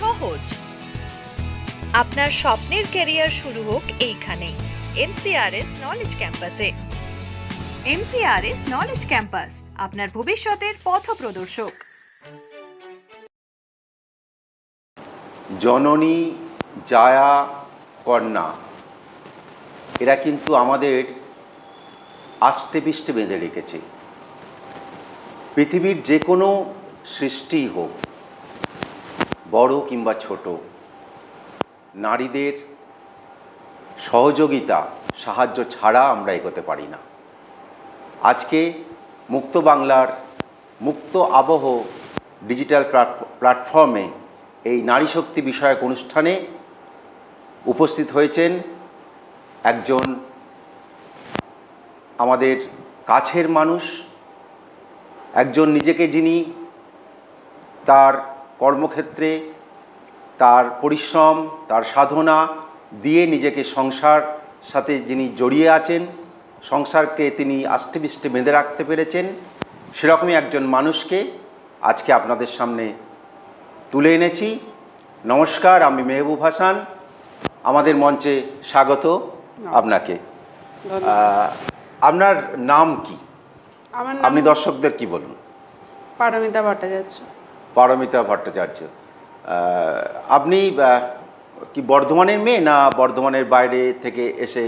সহজ। আপনার স্বপ্নের ক্যারিয়ার শুরু হোক এইখানে, এমসিআরএস নলেজ ক্যাম্পাসে এমসিআরএস নলেজ ক্যাম্পাস আপনার ভবিষ্যতের পথ প্রদর্শক। জননী জায়া কন্যা, এরা কিন্তু আমাদের আষ্টে পিষ্টে বেঁধে রেখেছে। পৃথিবীর যে কোনো সৃষ্টি হোক বড় কিংবা ছোট, নারীদের সহযোগিতা, সাহায্য ছাড়া আমরা এগোতে পারি না। আজকে মুক্ত বাংলার মুক্ত আবহ ডিজিটাল প্ল্যাটফর্মে এই নারী শক্তি বিষয়ক অনুষ্ঠানে উপস্থিত হয়েছেন একজন আমাদের কাছের মানুষ, একজন নিজেকে যিনি তার কর্মক্ষেত্রে তার পরিশ্রম তার সাধনা দিয়ে নিজেকে সংসার সাথে যিনি জড়িয়ে আছেন সংসারকে তিনি আষ্টেপৃষ্টে বেঁধে রাখতে পেরেছেন সেরকমই একজন মানুষকে আজকে আপনাদের সামনে তুলে এনেছি। নমস্কার আমি মেহবুব হাসান। আমাদের মঞ্চে স্বাগত আপনাকে। আপনার নাম কি? আপনি দর্শকদের কি বলুন? পারমিতা ভট্টাচার্য। পারমিতা ভট্টাচার্য। আপনি কি বর্ধমানের মেয়ে না বর্ধমানের বাইরে থেকে এসে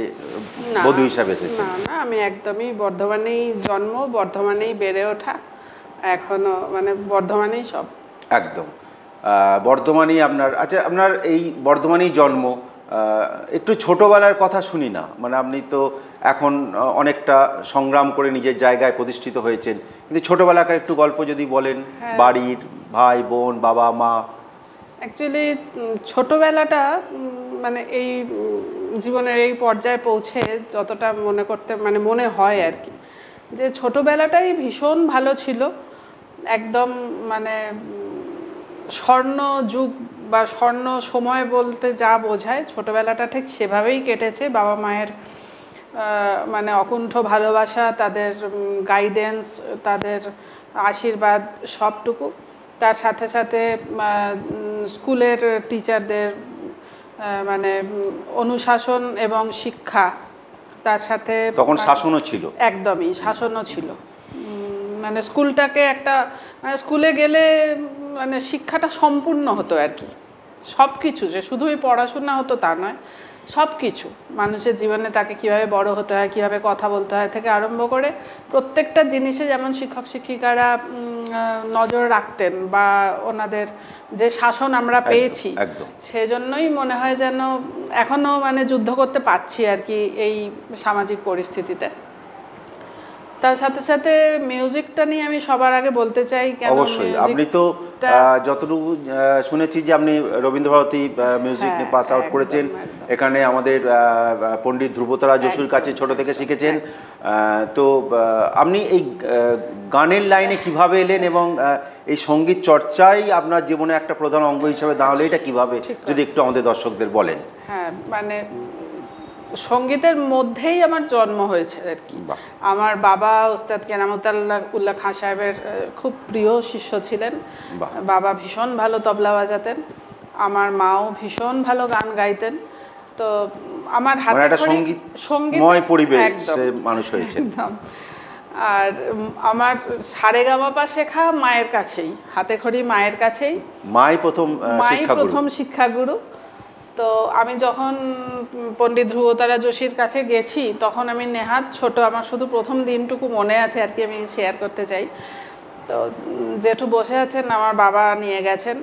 বধু হিসাবে এসেছেন? না না আমি একদমই বর্ধমানেই জন্ম বর্ধমানেই বেড়ে ওঠা এখনও মানে বর্ধমানেই সব। একদম। বর্ধমানেই আপনার আচ্ছা আপনার এই বর্ধমানেই জন্ম একটু ছোটবেলার কথা শুনি না। মানে আপনি তো এখন অনেকটা সংগ্রাম করে নিজের জায়গায় প্রতিষ্ঠিত হয়েছেন। কিন্তু ছোটবেলাকার একটু গল্প যদি বলেন হ্যাঁ। বাড়ির ভাই বোন বাবা মা। অ্যাকচুয়ালি ছোটবেলাটা মানে এই জীবনের এই পর্যায়ে পৌঁছে যতটা মনে করতে মানে মনে হয় আর কি। যে ছোটবেলাটাই ভীষণ ভালো ছিল। একদম মানে স্বর্ণ যুগ বা স্বর্ণ সময় বলতে যা বোঝায় ছোটবেলাটা ঠিক সেভাবেই কেটেছে। বাবা মায়ের মানে অকুণ্ঠ ভালোবাসা তাদের গাইডেন্স তাদের আশীর্বাদ সবটুকু। তার সাথে সাথে স্কুলের টিচারদের মানে অনুশাসন এবং শিক্ষা তার সাথে তখন শাসনও ছিল? একদমই শাসনও ছিল। মানে স্কুলটাকে একটা মানে স্কুলে গেলে মানে শিক্ষাটা সম্পূর্ণ হতো আর কি। সব কিছু যে শুধুই পড়াশোনা হতো তা নয় সব কিছু মানুষের জীবনে তাকে কীভাবে বড় হতে হয় কীভাবে কথা বলতে হয় থেকে আরম্ভ করে প্রত্যেকটা জিনিসে যেমন শিক্ষক শিক্ষিকারা নজর রাখতেন বা ওনাদের যে শাসন আমরা পেয়েছি সেজন্যই মনে হয় যেন এখনও মানে যুদ্ধ করতে পারছি আর কি এই সামাজিক পরিস্থিতিতে। তার সাথে সাথে মিউজিকটা নিয়ে আমি সবার আগে বলতে চাই কেন অবশ্যই। আপনি তো যতটুকু শুনেছি যে আপনি রবীন্দ্রভারতী মিউজিক হ্যাঁ, নিয়ে পাস আউট করেছেন। এখানে আমাদের পণ্ডিত ধ্রুবতারা যশুর কাছে ছোট থেকে শিখেছেন। তো আপনি এই গানের লাইনে কীভাবে এলেন এবং এই সংগীত চর্চাই আপনার জীবনে একটা প্রধান অঙ্গ হিসেবে দাঁড়াল এটা কীভাবে? যদি একটু আমাদের দর্শকদের বলেন। হ্যাঁ মানে সঙ্গীতের মধ্যেই আমার জন্ম হয়েছে আর কি। আমার বাবা ওস্তাদ কেরামতাল্লাহ উল্লাহ খাঁ সাহেবের খুব প্রিয় শিষ্য ছিলেন। বাবা ভীষণ ভালো তবলা বাজাতেন। আমার মাও ভীষণ ভালো গান গাইতেন। তো আমার হাতে মানে একটা সংগীত সংগীত ময় পরিবেশ মানুষ হয়েছে একদম। আর আমার সারেগামাপা শেখা মায়ের কাছেই হাতে খড়ি মায়ের কাছেই। মাই প্রথম মাই প্রথম শিক্ষাগুরু। তো আমি যখন পণ্ডিত ধ্রুবতারা যোশীর কাছে গেছি, তখন আমি নেহাত ছোট, আমার শুধু প্রথম দিনটুকু মনে আছে আর কি আমি শেয়ার করতে চাই। তো জেঠু বসে আছেন, আমার বাবা নিয়ে গেছেন।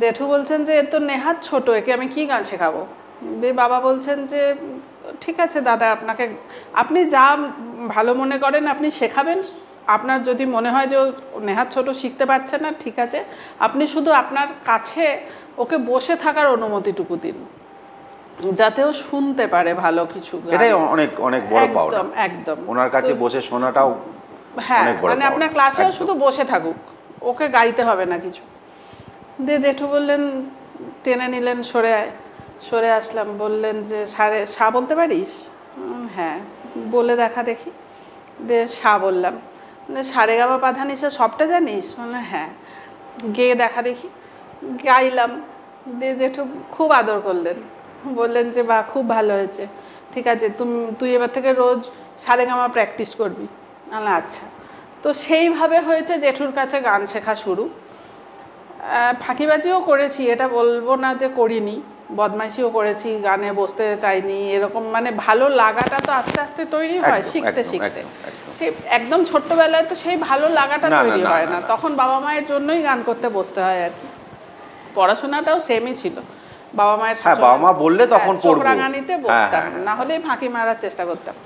জেঠু বলছেন যে এর তো নেহাত ছোট, একে আমি কি গান শেখাবো? বাবা বলছেন যে, ঠিক আছে দাদা, আপনাকে, আপনি যা ভালো মনে করেন, আপনি শেখাবেন আপনার যদি মনে হয় যে ও নেহাত ছোট শিখতে পারছে না ঠিক আছে। আপনি শুধু আপনার কাছে ওকে বসে থাকার অনুমতিটুকু দিন। যাতে ও শুনতে পারে ভালো কিছু এটাই অনেক অনেক বড় একদম একদম। ওনার কাছে বসে শোনাটাও হ্যাঁ মানে আপনার ক্লাসেও শুধু বসে থাকুক। ওকে গাইতে হবে না কিছু। দিয়ে জেঠু বললেন টেনে নিলেন সরে আয়। সরে আসলাম বললেন যে সারে সা বলতে পারিস? হ্যাঁ বলে দেখা দেখি। দিয়ে সা বললাম। সারে গাবা পাধা নিশা সবটা জানিস? মানে হ্যাঁ। গেয়ে দেখা দেখি। গাইলাম। দিয়ে জেঠু খুব আদর করলেন। বললেন যে, বাহ, খুব ভালো হয়েছে। ঠিক আছে, তুমি, তুই এবার থেকে রোজ সারেগামা প্র্যাকটিস করবি। আলা আচ্ছা। তো সেইভাবে হয়েছে জেঠুর কাছে গান শেখা শুরু। ফাঁকিবাজিও করেছি, এটা বলব না যে করিনি। বদমাইশিও করেছি গানে বসতে চাইনি এরকম মানে ভালো লাগাটা তো আস্তে আস্তে তৈরি হয় শিখতে শিখতে। সেই একদম ছোট্টবেলায় তো সেই ভালো লাগাটা তৈরি হয় না। তখন বাবা মায়ের জন্যই গান করতে বসতে হয় আর কি পড়াশোনাটাও সেমই ছিল বাবা মায়ের হ্যাঁ, বাবা মা বললে তখন হ্যাঁ, চোখ পড়ব। রাঙানিতে হ্যাঁ, বসতাম। না হলে ফাঁকি মারার চেষ্টা করতাম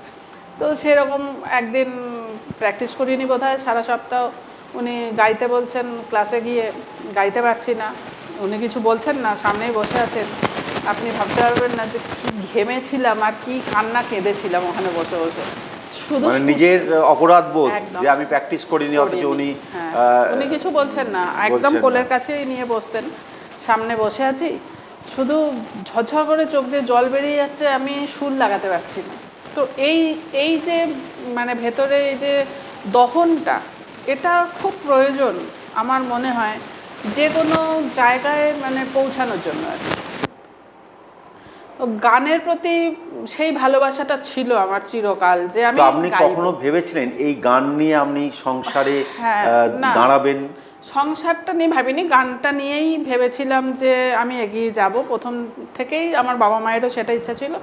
তো সেরকম একদিন প্র্যাকটিস করিনি বোধ হয় সারা সপ্তাহ উনি গাইতে বলছেন ক্লাসে গিয়ে গাইতে পারছি না উনি কিছু বলছেন না সামনেই বসে আছেন। আপনি ভাবতে পারবেন না যে কি ঘেমেছিলাম আর কি কান্না কেঁদেছিলাম ওখানে বসে বসে। শুধু মানে নিজের অপরাধ বোধ যে আমি প্র্যাকটিস করিনি অথচ উনি হ্যাঁ, উনি কিছু বলছেন না। একদম কোলের কাছেই নিয়ে বসতেন। সামনে বসে আছি। শুধু ঝরঝর করে চোখ দিয়ে জল বেরিয়ে যাচ্ছে আমি সুর লাগাতে পারছি না। তো এই এই যে মানে ভেতরে এই যে দহনটা এটা খুব প্রয়োজন। আমার মনে হয় যে কোনো জায়গায় মানে পৌঁছানোর জন্য আর কি। তো গানের প্রতি সেই ভালোবাসাটা ছিল আমার চিরকাল যে আমি আপনি কখনো ভেবেছিলেন এই গান নিয়ে আপনি সংসারে হ্যাঁ। দাঁড়াবেন সংসারটা নিয়ে ভাবিনি গানটা নিয়েই ভেবেছিলাম যে আমি এগিয়ে যাব প্রথম থেকেই আমার বাবা মায়েরও সেটা ইচ্ছা ছিল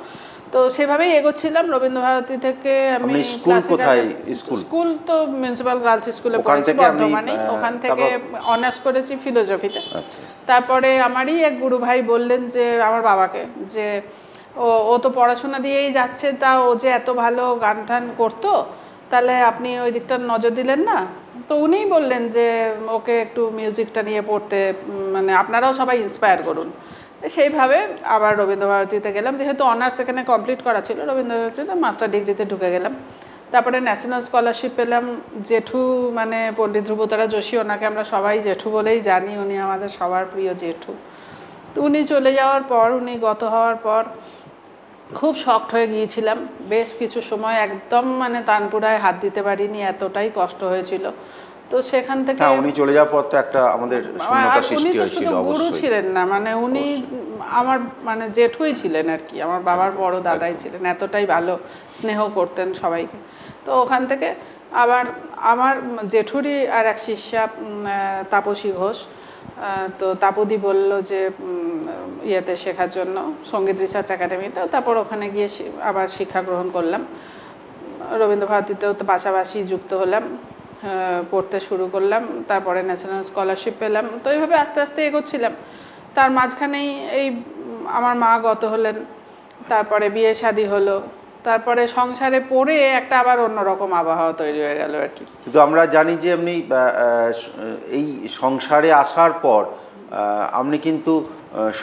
তো সেভাবেই এগোচ্ছিলাম। রবীন্দ্রভারতী থেকে আমি স্কুল কোথায়? স্কুল? স্কুল তো মিউনিসিপ্যাল গার্লস স্কুলে পড়েছি বর্ধমানে ওখান থেকে অনার্স করেছি ফিলোসফিতে আচ্ছা। তারপরে আমারই এক গুরু ভাই বললেন যে আমার বাবাকে যে ও ও তো পড়াশোনা দিয়েই যাচ্ছে তা ও যে এত ভালো গান টান করতো তাহলে আপনি ওই দিকটা নজর দিলেন না? তো উনিই বললেন যে ওকে একটু মিউজিকটা নিয়ে পড়তে মানে আপনারাও সবাই ইন্সপায়ার করুন। সেইভাবে আবার রবীন্দ্রভারতীতে গেলাম। যেহেতু অনার্স এখানে কমপ্লিট করা ছিল, রবীন্দ্রভারতীতে মাস্টার ডিগ্রিতে ঢুকে গেলাম। তারপরে ন্যাশনাল স্কলারশিপ পেলাম। জেঠু মানে পণ্ডিত ধ্রুবতারা যোশী, ওনাকে আমরা সবাই জেঠু বলেই জানি। উনি আমাদের সবার প্রিয় জেঠু। তো উনি চলে যাওয়ার পর, উনি গত হওয়ার পর খুব শক্ট হয়ে গিয়েছিলাম। বেশ কিছু সময় একদম মানে তানপুরায় হাত দিতে পারিনি, এতটাই কষ্ট হয়েছিল। তো সেখান থেকে উনি চলে যাওয়ার পর তো একটা আমাদের শূন্যতা সৃষ্টি তো হয়েছিল শুধু গুরু ছিলেন না মানে উনি আমার মানে জেঠুই ছিলেন আর কি আমার বাবার বড় দাদাই ছিলেন এতটাই ভালো স্নেহ করতেন সবাইকে। তো ওখান থেকে আবার আমার জেঠুরই আর এক শিষ্যা তাপসী ঘোষ তো তাপদি বলল যে ইয়েতে শেখার জন্য সংগীত রিসার্চ একাডেমিতে তারপর ওখানে গিয়ে আবার শিক্ষা গ্রহণ করলাম। রবীন্দ্রভারতীতেও তো পাশাপাশি যুক্ত হলাম। পড়তে শুরু করলাম তারপরে ন্যাশনাল স্কলারশিপ পেলাম তো এইভাবে আস্তে আস্তে এগোচ্ছিলাম তার মাঝখানেই এই আমার মা গত হলেন তারপরে বিয়ে শাদী হলো তারপরে সংসারে পড়ে একটা আবার অন্যরকম আবহাওয়া তৈরি হয়ে গেল আর কি কিন্তু আমরা জানি যে আপনি এই সংসারে আসার পর আপনি কিন্তু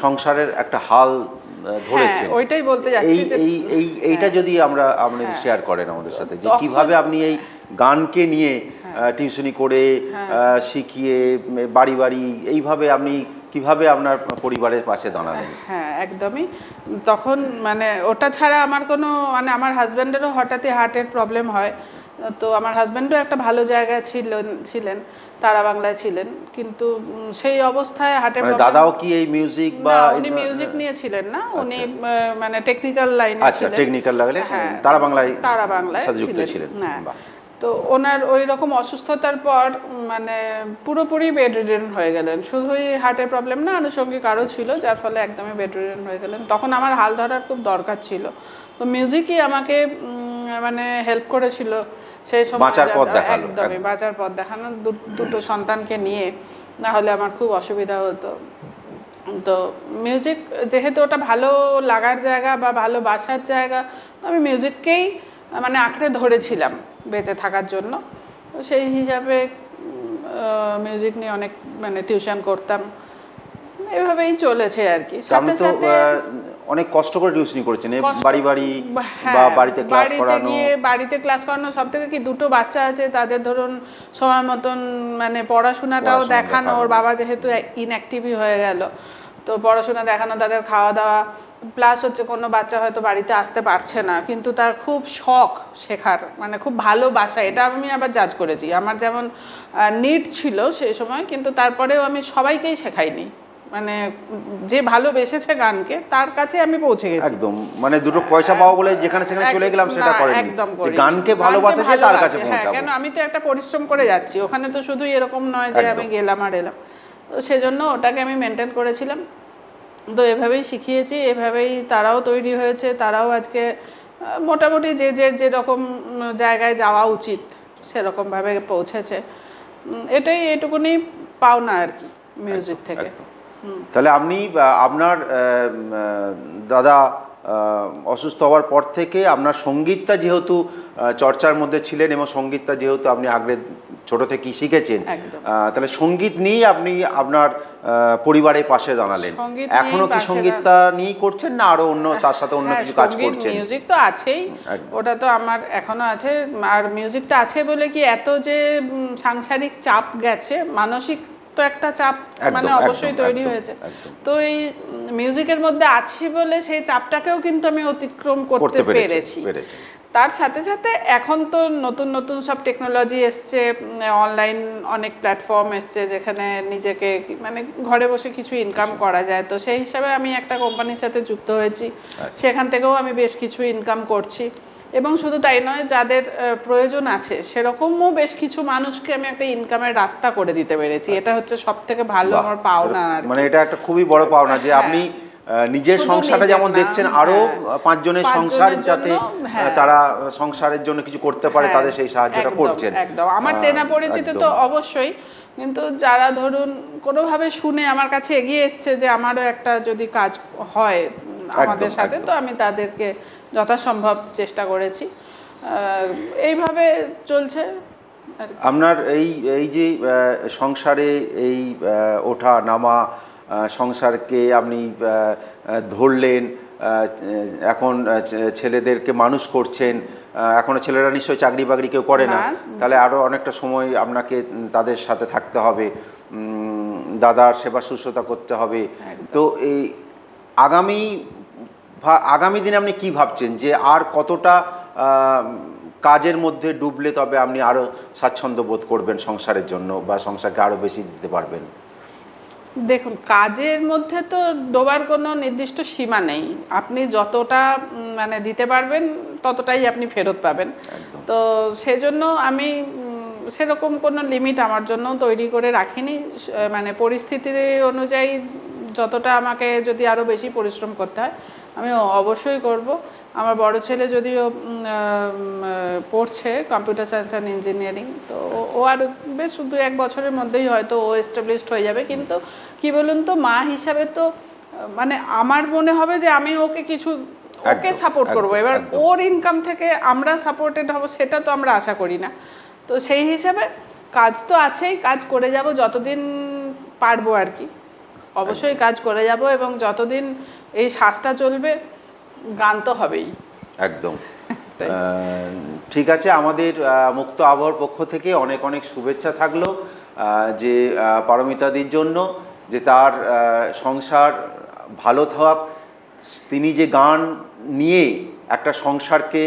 সংসারের একটা হাল ধরেছেন হ্যাঁ, ওইটাই বলতে যাচ্ছি যে এই এই এইটা হ্যাঁ। যদি আমরা আপনি হ্যাঁ। শেয়ার করেন আমাদের সাথে যে কীভাবে আপনি এই গানকে নিয়ে টিউশনি করে হ্যাঁ। শিখিয়ে বাড়ি বাড়ি এইভাবে আপনি কীভাবে আপনার পরিবারের পাশে দাঁড়ালেন? হ্যাঁ একদমই। তখন মানে ওটা ছাড়া আমার কোনো মানে আমার হাজব্যান্ডেরও হঠাৎই হার্টের প্রবলেম হয়। তো আমার হাজব্যান্ডও একটা ভালো জায়গায় ছিলেন ছিলেন তারা বাংলায় ছিলেন। কিন্তু সেই অবস্থায় হার্টের মানে দাদাও কি এই মিউজিক বা উনি মিউজিক নিয়ে ছিলেন না। উনি মানে টেকনিক্যাল লাইনে আচ্ছা টেকনিক্যাল লাগলে হ্যাঁ, তারা বাংলায় তারা বাংলায় ছিলেন। হ্যাঁ। তো ওনার ওই রকম অসুস্থতার পর মানে পুরোপুরি বেড রিডেন হয়ে গেলেন। শুধুই হার্টের প্রবলেম না আনুষঙ্গিক আরও ছিল যার ফলে একদমই বেড রিডেন হয়ে গেলেন। তখন আমার হাল ধরার খুব দরকার ছিল। তো মিউজিকই আমাকে মানে হেল্প করেছিল সেই সময় একদমই বাঁচার পথ দেখানো দু- দুটো সন্তানকে নিয়ে না হলে আমার খুব অসুবিধা হতো। তো মিউজিক যেহেতু ওটা ভালো লাগার জায়গা বা ভালো বাসার জায়গা তো আমি মিউজিককেই মানে আঁকড়ে ধরেছিলাম। বেঁচে থাকার জন্য। তো সেই হিসাবে মিউজিক নিয়ে অনেক মানে টিউশন করতাম। এভাবেই চলেছে আর কি। সাথে সাথে অনেক কষ্ট করে টিউশনি করেছেন। বাড়ি বাড়ি হ্যাঁ, বা বাড়িতে ক্লাস করানো? গিয়ে বাড়িতে ক্লাস করানো সব থেকে কি দুটো বাচ্চা আছে তাদের ধরুন সময় মতন মানে পড়াশোনাটাও দেখানো ওর বাবা যেহেতু ইনঅ্যাক্টিভই হয়ে গেল। তো পড়াশোনা দেখানো তাদের খাওয়া দাওয়া প্লাস হচ্ছে কোনো বাচ্চা হয়তো বাড়িতে আসতে পারছে না কিন্তু তার খুব শখ শেখার মানে খুব ভালোবাসা এটা আমি আবার জাজ করেছি। আমার যেমন নিট ছিল সেই সময় কিন্তু তারপরেও আমি সবাইকেই শেখাইনি। মানে যে ভালোবেসেছে গানকে তার কাছে আমি পৌঁছে গেছি। একদম মানে দুটো পয়সা পাওয়া বলে যেখানে সেখানে চলে গেলাম সেটা না, করেন। একদম যে গানকে ভালোবাসে যে তার কাছে হ্যাঁ, পৌঁছাবো। কেন আমি তো একটা পরিশ্রম করে যাচ্ছি। ওখানে তো শুধু এরকম নয় যে আমি গেলাম আর এলাম। তো সেজন্য ওটাকে আমি মেনটেন করেছিলাম। তো এভাবেই শিখিয়েছি এভাবেই তারাও তৈরি হয়েছে তারাও আজকে মোটামুটি যে যে যেরকম জায়গায় যাওয়া উচিত সেরকমভাবে পৌঁছেছে। এটাই এটুকুনি পাওনা আর কি মিউজিক থেকে। তাহলে আপনি আপনার দাদা অসুস্থ হওয়ার পর থেকে আপনার সঙ্গীতটা যেহেতু চর্চার মধ্যে ছিলেন এবং সঙ্গীতটা যেহেতু আপনি আগ্রে ছোট থেকেই শিখেছেন তাহলে সংগীত নিয়েই আপনি আপনার পরিবারের পাশে দাঁড়ালেন। এখনও কি সঙ্গীতটা নিয়েই করছেন না আরও অন্য তার সাথে অন্য হ্যাঁ, কিছু কাজ করছেন? মিউজিক তো আছেই। ওটা তো আমার এখনও আছে। আর মিউজিকটা আছে বলে কি এত যে সাংসারিক চাপ গেছে মানসিক তো একটা চাপ মানে অবশ্যই তৈরি হয়েছে। তো এই মিউজিকের মধ্যে আছি বলে সেই চাপটাকেও কিন্তু আমি অতিক্রম করতে পেরেছি তার সাথে সাথে এখন তো নতুন নতুন সব টেকনোলজি এসছে অনলাইন অনেক প্ল্যাটফর্ম এসছে যেখানে নিজেকে মানে ঘরে বসে কিছু ইনকাম করা যায়। তো সেই হিসাবে আমি একটা কোম্পানির সাথে যুক্ত হয়েছি। সেখান থেকেও আমি বেশ কিছু ইনকাম করছি। এবং শুধু তাই নয় যাদের প্রয়োজন আছে সেরকমও বেশ কিছু মানুষকে আমি একটা ইনকামের রাস্তা করে দিতে পেরেছি। এটা হচ্ছে সব থেকে ভালো আমার পাওনা মানে এটা একটা খুবই বড় পাওনা যে হ্যাঁ। আপনি নিজের সংসারটা যেমন দেখছেন আরও হ্যাঁ। পাঁচজনের সংসার যাতে হ্যাঁ। তারা সংসারের জন্য কিছু করতে পারে তাদের সেই সাহায্যটা করছেন। একদম। আমার চেনা পরিচিত তো অবশ্যই কিন্তু যারা ধরুন কোনোভাবে শুনে আমার কাছে এগিয়ে এসছে যে আমারও একটা যদি কাজ হয় আমাদের সাথে তো আমি তাদেরকে যথাসম্ভব চেষ্টা করেছি। এইভাবে চলছে আপনার এই এই যে সংসারে এই ওঠা নামা সংসারকে আপনি ধরলেন এখন ছেলেদেরকে মানুষ করছেন আহ, এখনও ছেলেরা নিশ্চয়ই চাকরি বাকরি কেউ করে না। তাহলে আরও অনেকটা সময় আপনাকে তাদের সাথে থাকতে হবে। দাদার সেবা শুশ্রূষা করতে হবে। তো এই আগামী আগামী দিনে আপনি কি ভাবছেন? যে আর কতটা কাজের মধ্যে ডুবলে তবে আপনি আরও স্বাচ্ছন্দ্য বোধ করবেন সংসারের জন্য বা সংসারকে আরও বেশি দিতে পারবেন? দেখুন কাজের মধ্যে তো ডোবার কোনো নির্দিষ্ট সীমা নেই। আপনি যতটা মানে দিতে পারবেন ততটাই আপনি ফেরত পাবেন। তো সেজন্য আমি সেরকম কোনো লিমিট আমার জন্য তৈরি করে রাখিনি। মানে পরিস্থিতি অনুযায়ী যতটা আমাকে যদি আরও বেশি পরিশ্রম করতে হয় আমি অবশ্যই করব। আমার বড় ছেলে যদিও পড়ছে কম্পিউটার সায়েন্স অ্যান্ড ইঞ্জিনিয়ারিং তো ও- আর বেশ দু এক বছরের মধ্যেই হয়তো ও এস্টাবলিশড হয়ে যাবে। কিন্তু কি বলুন তো মা হিসাবে তো মানে আমার মনে হবে যে আমি ওকে কিছু ওকে সাপোর্ট করব। এবার ওর ইনকাম থেকে আমরা সাপোর্টেড হব সেটা তো আমরা আশা করি না। তো সেই হিসাবে কাজ তো আছেই কাজ করে যাব যতদিন পারব আর কি। অবশ্যই কাজ করে যাব এবং যতদিন এই শ্বাসটা চলবে গান তো হবেই। একদম। ঠিক আছে আমাদের মুক্ত আবহাওয়ার পক্ষ থেকে অনেক অনেক শুভেচ্ছা থাকল যে পারমিতাদির জন্য যে তার সংসার ভালো থাক। তিনি যে গান নিয়ে একটা সংসারকে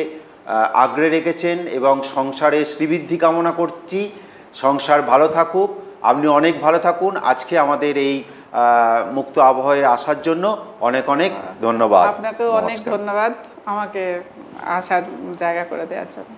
আগলে রেখেছেন এবং সংসারে শ্রীবৃদ্ধি কামনা করছি সংসার ভালো থাকুক আপনি অনেক ভালো থাকুন। আজকে আমাদের এই মুক্ত আবহাওয়ায় আসার জন্য অনেক অনেক ধন্যবাদ। আপনাকেও অনেক ধন্যবাদ আমাকে আসার জায়গা করে দেওয়ার জন্য।